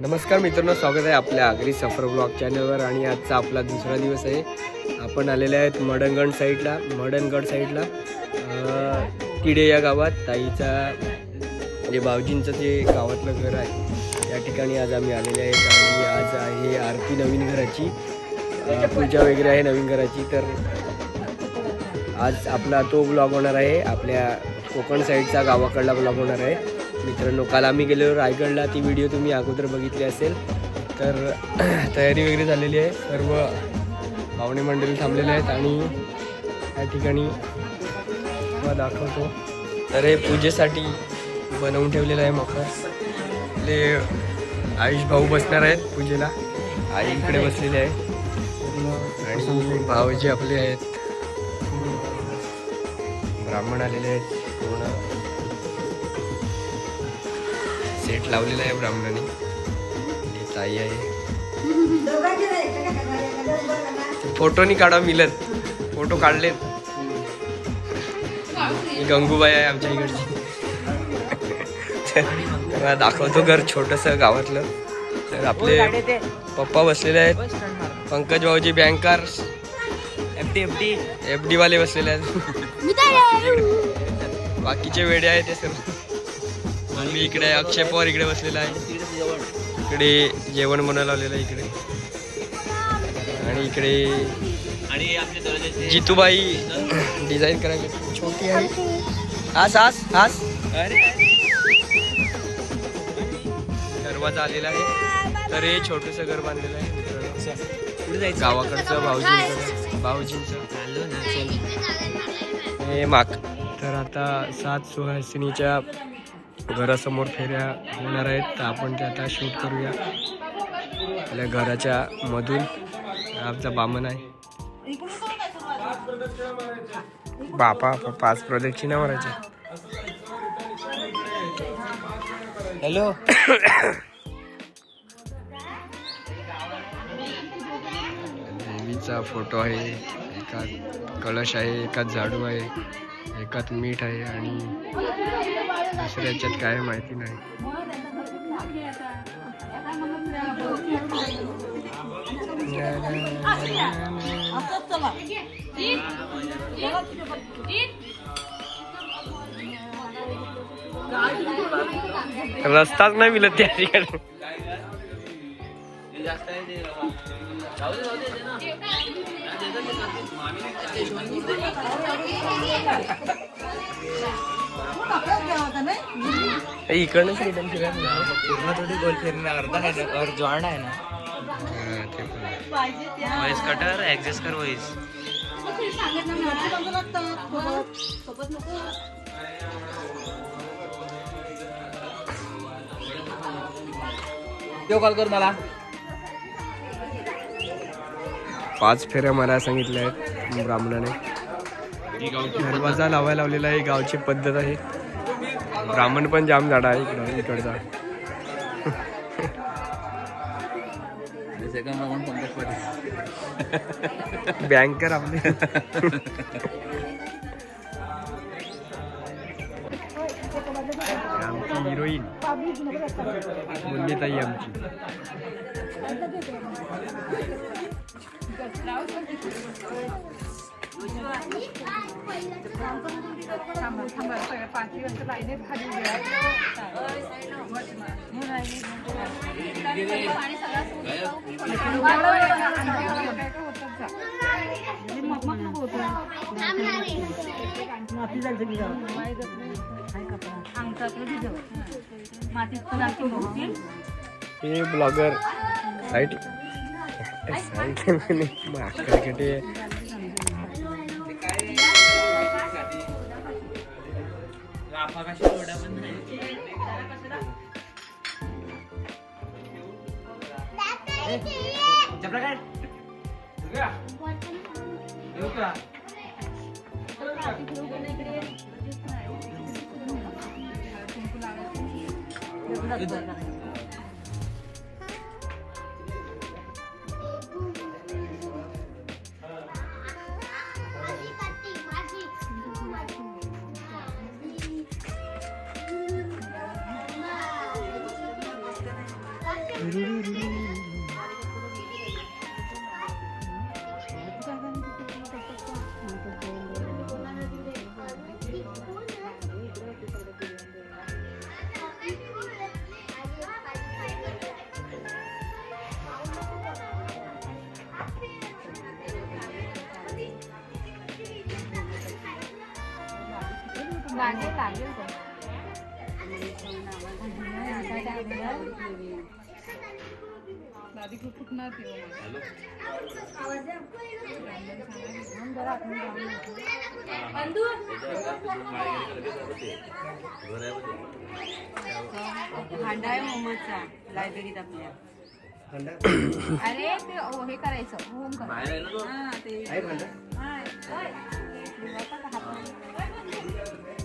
नमस्कार मित्रांनो स्वागत आहे आपल्या आगरी सफर ब्लॉग चॅनलवर आणि आजचा आपला दुसरा दिवस आहे. आपण आलेले आहेत मडणगड साईडला मडणगड साईडला. किडे या गावात ताईचा जे भावजींचं जे गावातलं घर आहे या ठिकाणी आज आम्ही आलेले आहेत आणि आज आहे आरती नवीन घराची. पूजा वगैरे आहे नवीन घराची तर आज आपला तो ब्लॉग होणार आहे. आपल्या कोकण साईडचा गावाकडला ब्लॉग होणार आहे. मित्रांनो काल आम्ही गेलो रायगडला. ती व्हिडिओ तुम्ही अगोदर बघितली असेल. तर तयारी वगैरे झालेली आहे. सर्व पाहुणे मंडळी थांबलेले आहेत आणि या ठिकाणी दाखवतो. तर हे पूजेसाठी बनवून ठेवलेलं आहे मकर आपले आयुष भाऊ बसणार आहेत पूजेला. आई इकडे बसलेले आहे. आणि भाऊजी आपले आहेत. ब्राह्मण आलेले आहेत. पूर्ण सेट लावलेला आहे ब्राह्मणाने. ताई आहे. फोटोनी काढा मिळत फोटो काढलेत. गंगूबाई आहे आमच्या इकडची. तर मला दाखवतो घर छोटस गावातलं. तर आपले पप्पा बसलेले आहेत. पंकज भाऊजी बँकर एफ डी वाले बसलेले आहेत. बाकीचे वेडे आहेत ते सर्व. आणि मी इकडे अक्षय पवार इकडे बसलेला आहे. इकडे जेवण बनवायला लावलेलं आहे इकडे. आणि इकडे जितूबाई डिझाईन करायला. छोटी आहे. आस आस आस. अरे गरबाचा आलेला आहे. तर हे छोटस घर बांधलेलं आहे गावाकडचं भाऊजींचं भाऊजींचं. हे माग तर आता सात सुहासिनीच्या घरासमोर फेऱ्या होणार आहेत. तर आपण ते आता शूट करूया. आपल्या घराच्या मधून. आमचा बामन आहे. बापा पाच प्रदक्षिणा मारायच्या हॅलो. देवीचा फोटो आहे. एकात कलश आहे एकात झाडू आहे एकात मीठ आहे आणि दुसऱ्या याच्यात काय माहिती नाही. रस्ताच नाही मिळत त्या ठिकाणी. इकडनंच रिटर्न फिरायला पूर्ण थोडी गोल फिरणार अर्धा आहे ना? और जॉईंट आहे ना? हा, ते. वॉइस कटर ऍडजस्ट कर वॉइस कॉल कर मला. पाच फेऱ्या मारायला सांगितल्या आहेत ब्राह्मणाने. दरवाजा लावायला लावलेला आहे गावची पद्धत आहे. ब्राह्मण पण जाम झाडा आहे इकडं इकडचा. बँकर आपले. आमची हिरोईन. मुन्नीताई आमची. सेकंड राऊंड पंकज आमची हे ब्लॉगर साईट साईट मार्केटे बापा कशा सोडा पण नाही लागेल लागेल. दादी खूप फुटणार ती भांडा आहे मोमोजचा लायब्ररीत आपल्या. अरे ते ओ, हे करायचं. होम करायचं हा ते.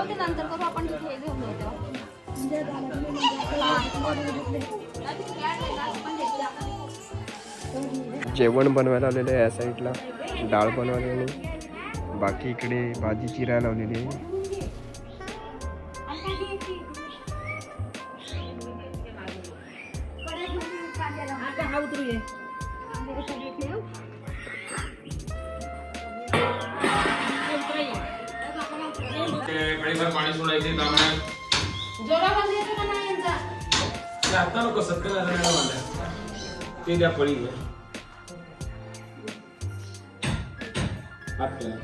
ते नंतर करू आपण तिथे घेऊन जेवण बनवायला आलेलं आहे या साईडला. डाळ बनवायला बाकी इकडे भाजी चिरायला लावलेली आहे. हा उतरू ये कढीभर पाणी सोडायचे तांबड्यात ते आता नको सत्यनारायणाला बांधा ते द्या करा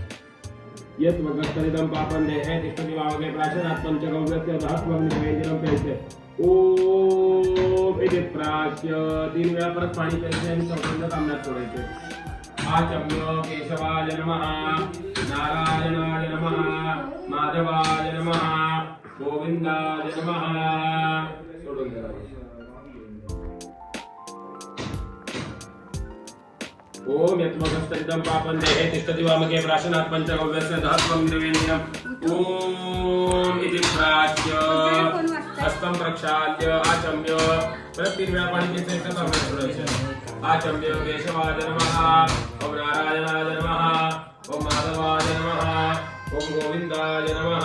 यत वगस्तरिदं पापं देहे तिष्ठति वावगे प्राशनात् पञ्चगव्यस्य दहत्वग्निवेदिनं प्रेष्य ओम इति प्राश्य तीन वेळा परत पाणी प्यायचे आणि चौथ्यांदा तांबड्यात सोडायचे. आचम्य केशवाय नमः नारायणाय नमः माधवाय नमः गोविंदाय नमः। सोडून ओम यत्मगस्तरितं पापं देहे तिष्ठति वामके प्राशनात् पञ्चगव्यस्य दहत्वं निवेदिनम् ओम इति प्राच्य हस्तं प्रक्षाल्य आचम्य। परत तीन वेळा पाणी आचम्य केशवाय नमः। ॐ नारायणाय नमः। ॐ माधवाय नमः। ॐ गोविन्दाय नमः।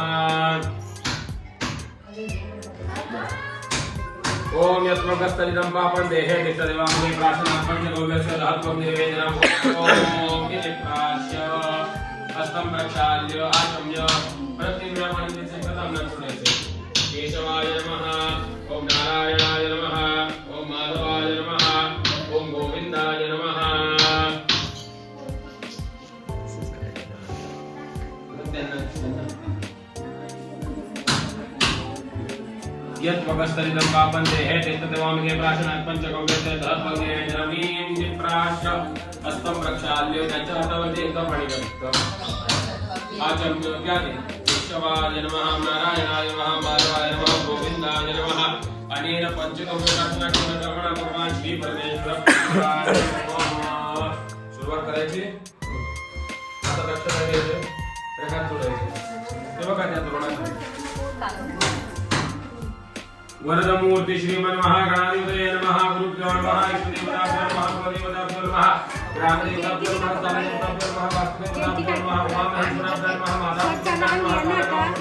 ओम यत्मगस्तरिदं पापं देहे तिष्ठदेवाङ्गे प्राशनात् पञ्चगव्यस्य धात्वं निवेदनम् ओम इति प्राश्य हस्तं प्रक्षाल्य आचम्य प्रतिव्यापाणिते सकलं न सुनेते केशवाय नमः। ॐ नारायणाय नमः। ॐ माधवाय नमः। यत् वगस्तरितं पापं देहे तेतदेवामिके प्राशनात् पञ्चकव्यते धर्मगे रवीं विप्राश्य हस्तं प्रक्षाल्य च हातावरती एकदा पाणी घातलं आचम्य क्या ते नमः। नारायणाय नमः। माधवाय नमः। गोविन्दाय नमः। अनेन पञ्चगव्य प्राशनात् कर्मणा श्री परमेश्वर सुरुवात करायची? आता लक्षात घ्यायचं? रेखा जोडायचे तेव्हा काय त्या तरुणाचं वरदमूर्ति श्रीमन् महागणाधिपतये नमः गुरुभ्यो नमः इष्टदेवताभ्यो नमः कुलदेवताभ्यो नमः ग्रामदेवताभ्यो नमः स्थानदेवताभ्यो नमः वास्तुदेवताभ्यो नमः उमामहेश्वराभ्यो नमः माताभ्यो नमः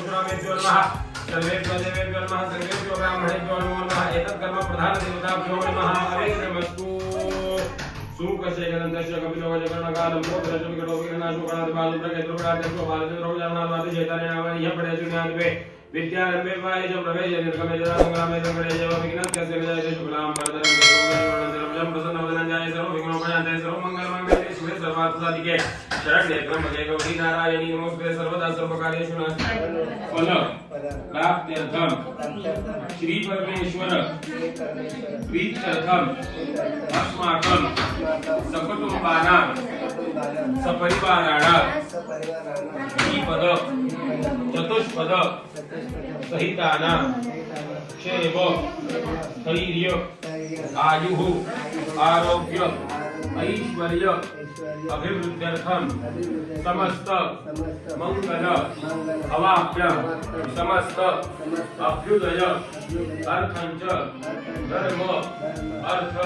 परमेश्वराभ्यो सर्वेभ्यो देवेभ्यो नमः सर्वेभ्यो ब्राह्मणेभ्यो नमो नमः एतत् प्रधानदेवताभ्यो नमः हरे नमस्तु सूकशेखरन्तस्य कपिलो जगन्नकालं प्रोत्रस्य नामानि ह्य पडेषु विद्यारंभे वायजं प्रवेशे निर्गमे जरासंग्रामे संकटे जव विघ्नस्य सिरजायते शुक्लां वरदरं देवं प्रसन्नवदनञ्जाय सर्वविघ्नोपजाते सर्वमङ्गलमङ्गले शिवे सर्वार्थसाधिके शरण्ये त्र्यम्बके गौरी नारायणी नमोऽस्तुते सर्वदा सर्वकार्येषु फल प्राप्त्यर्थं श्री परमेश्वर प्रीत्यर्थं अस्माकं सकुटुम्बानां सपरिवाराणां द्विपद चतुष्पद सहिताना क्षेम स्थैर्य आयुः आरोग्य ऐश्वर्य अभिवृद्ध्यर्थम समस्त मंगल अवाप्य समस्त अभ्युदय अर्थंच धर्म अर्थ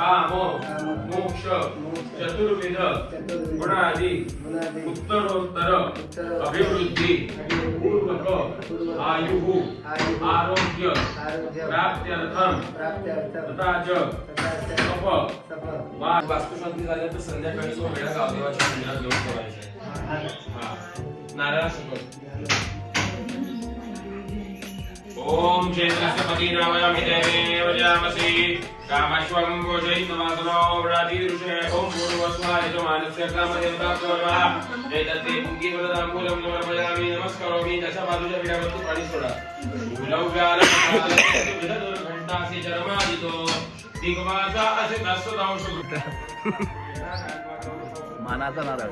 काम मोक्ष चतुर्विध गुणादि उत्तरोत्तर अभिवृद्धी पूर्वक आयुः आरोग्य प्राप्त्यर्थम तथा च तप वा- वास्तुशांती झाल्या तर संध्याकाळी तो वेळा गावदेवाच्या मंदिरात घेऊन ठेवायचा हा. नारळासकट ओम क्षेत्रस्य पतिनामयामि देवेव जामसि। कामश्वं भोजयितवासनो व्रातिदृशे ओम पूर्वस्वाय च मानस्य कामदेवताभ्यो नमः एतत्ते पुङ्गीवदताम्बूलं समर्पयामि नमस्करोमि दशबाजूच्या पिठावरती पाणी सोडा विधदुर्घण्टासि चरमादितो। दिग्वासा असे दस्तदांश मानाचा नारळ।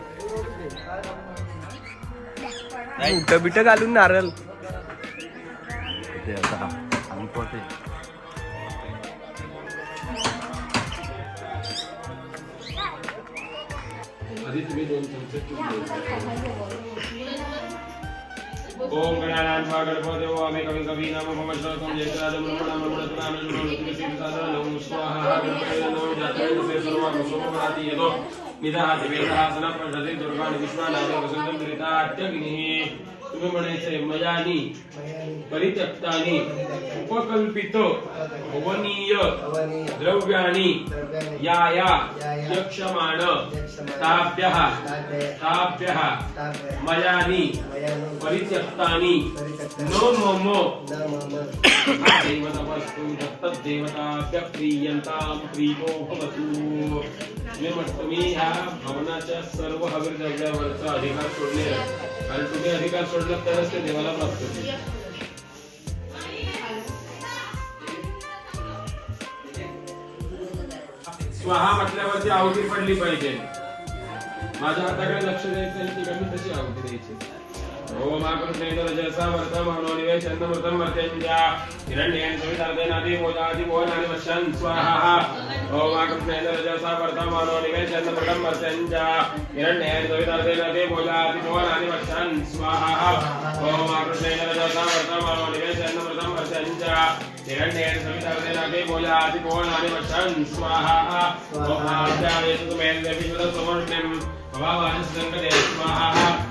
बिट घालून नारळ. ते आता सांगतो ते ओम गणानां गणपतयो अमे कवि कवीनाम उपमश्रवतं ज्येष्ठादं ब्रह्मणां ब्रह्मणस्पदां नमोऽस्तुते स्वाहा गणपतये नमो जातवेदसे सर्वं सोमनाति यतो. निदः देवेदः सनप्रशते दुर्गाणि विश्वानादे वसन्तं दरितात्यग्निः तुम्ही म्हणायचंय मयानी परित्यक्तानि उपकल्पित भवनीय द्रव्याणि या या यक्षमाण ताभ्यः ताभ्यः मयानी परित्यक्तानि नो मम देवतमस्तु दत्तदेवताभ्य प्रीयन्तां प्रीतो भवतु। तुम्ही ह्या भवनाच्या सर्व हवीर द्रव्यावरचा अधिकार सोडले कारण तुम्ही अधिकार सोडला तरच ते देवाला प्राप्त होते स्वाहा म्हटल्यावरती आवडी पडली पाहिजे. माझ्या हाताकडे लक्ष द्यायचं आणि तिकडे मी तशी आवडी द्यायची. ओम आकृष्णेतरजसा वर्तम मनोनिवे चंदमृतम वर्त्यंजा हिरण्येन सवितार्देनादि मोदादि मोहनादि वश्यन् स्वाहा ओम आकृष्णेतरजसा वर्तम मनोनिवे चंदमृतम वर्त्यंजा हिरण्येन सवितार्देनादि मोदादि मोहनादि वश्यन् स्वाहा ओम आकृष्णेतरजसा वर्तम मनोनिवे चंदमृतम वर्त्यंजा हिरण्येन सवितार्देनादि मोदादि मोहनादि वश्यन् स्वाहा ओम आद्यावेशु तुमेन देवी समर्पणम् भवावानि संकटे स्वाहा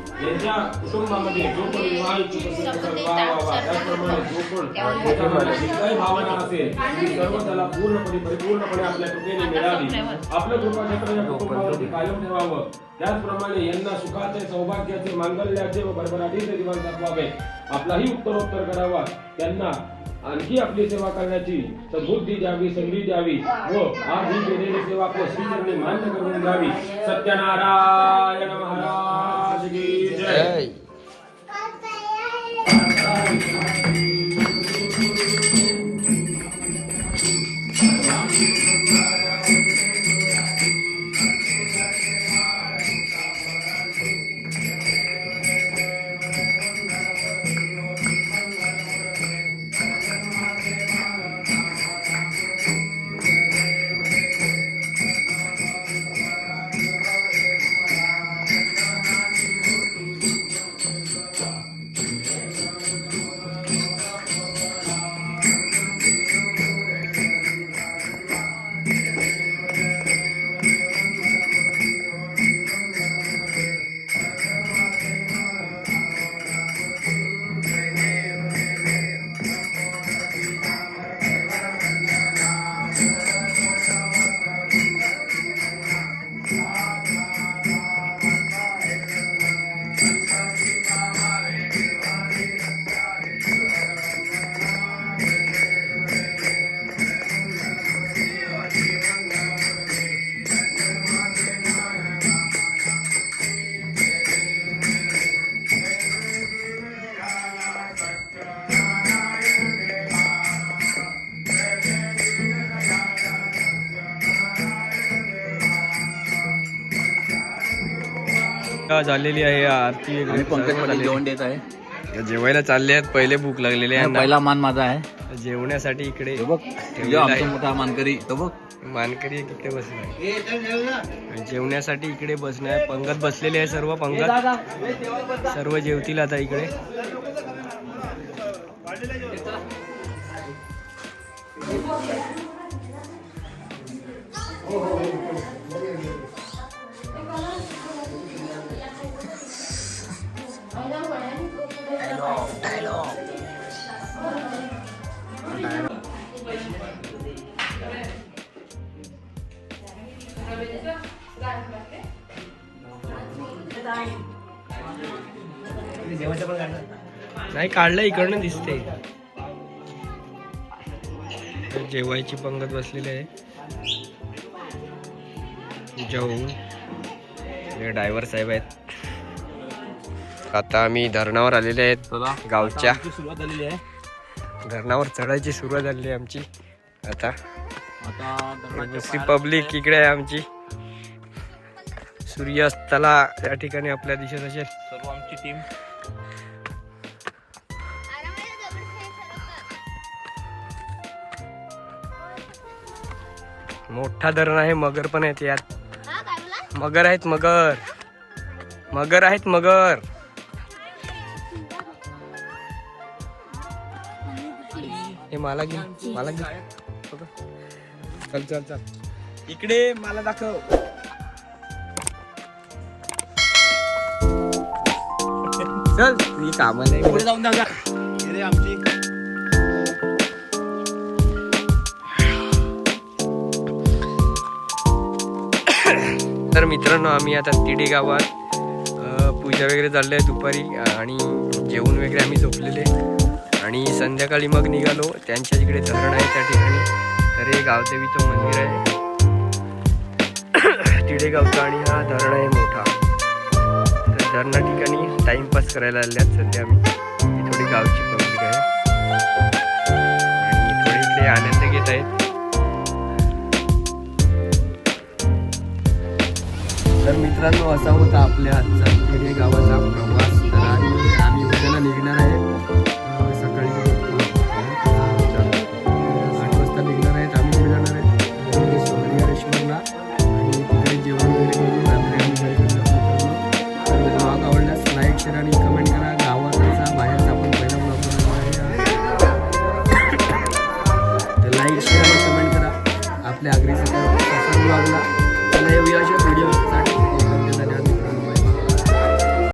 यांच्या कुटुंबामध्ये जो पण विवाह इच्छुक असेल त्याचा विवाह व्हावा त्याचप्रमाणे जो पण त्याच्यामध्ये जी काही भावना असेल ती सर्व त्याला पूर्णपणे परिपूर्णपणे आपल्या कृपेने मिळावी आपलं कृपाक्षेत्र या कुटुंबावरती कायम ठेवावं. त्याचप्रमाणे यांना सुखाचे सौभाग्याचे मांगल्याचे व भरभराटीचे दिवस दाखवावे. आपलाही उत्तरोत्तर करावा. त्यांना आणखी आपली सेवा करण्याची बुद्धी द्यावी संधी द्यावी व आधी केलेली सेवा आपल्या श्रीचरणी मान्य करून द्यावी सत्यनारायण महाराज की जय. झालेली आहे आरती पंकज जेवण देत आहे. जेवायला चालले आहेत पहिले भूक लागलेली आहे. पहिला मान माझा आहे. जेवण्यासाठी इकडे बघ. आमचा मोठा मानकरी तो बघ. मानकरी इकडे बसलाय जेवण्यासाठी इकडे बसणार पंगत बसलेले आहे सर्व पंगत. सर्व जेवतील आता इकडे. नाही काढलं इकडनं दिसते जेवायची पंगत बसलेली आहे. पूजा हे ड्रायव्हर साहेब आहेत. आता आम्ही धरणावर आलेले आहेत गावच्या. सुरुवात झालेली आहे. धरणावर चढायची सुरुवात झाली आहे आमची. आता दुसरी पब्लिक इकडे आहे आमची. सूर्यास्ताला या ठिकाणी आपल्या दिसत असेल. सर्व आमची टीम मोठा धरण आहे मगर पण आहेत यात. मगर आहेत मगर. मगर आहेत मगर. मला घे मला घे. चल चल चल. इकडे मला दाखव. चल मी कामाला आहे. पुढे जाऊन आमची. तर मित्रांनो आम्ही आता तिडे गावात पूजा वगैरे चालली आहे दुपारी आणि जेवण वगैरे आम्ही झोपलेले. आणि संध्याकाळी मग निघालो. त्यांच्या इकडे धरण आहे त्या ठिकाणी. तर हे गावदेवीचं मंदिर आहे. तिडे गावचं आणि हा धरण आहे मोठा. तर धरणा ठिकाणी टाइमपास करायला आले आहेत सध्या आम्ही. ही थोडी गावची पब्लिक आहे. आणि थोडे इकडे आनंद घेत आहेत. तर मित्रांनो असा होता आपल्या आजचा तिडे गावाचा प्रवास. तर आणि आम्ही उद्याला निघणार आहे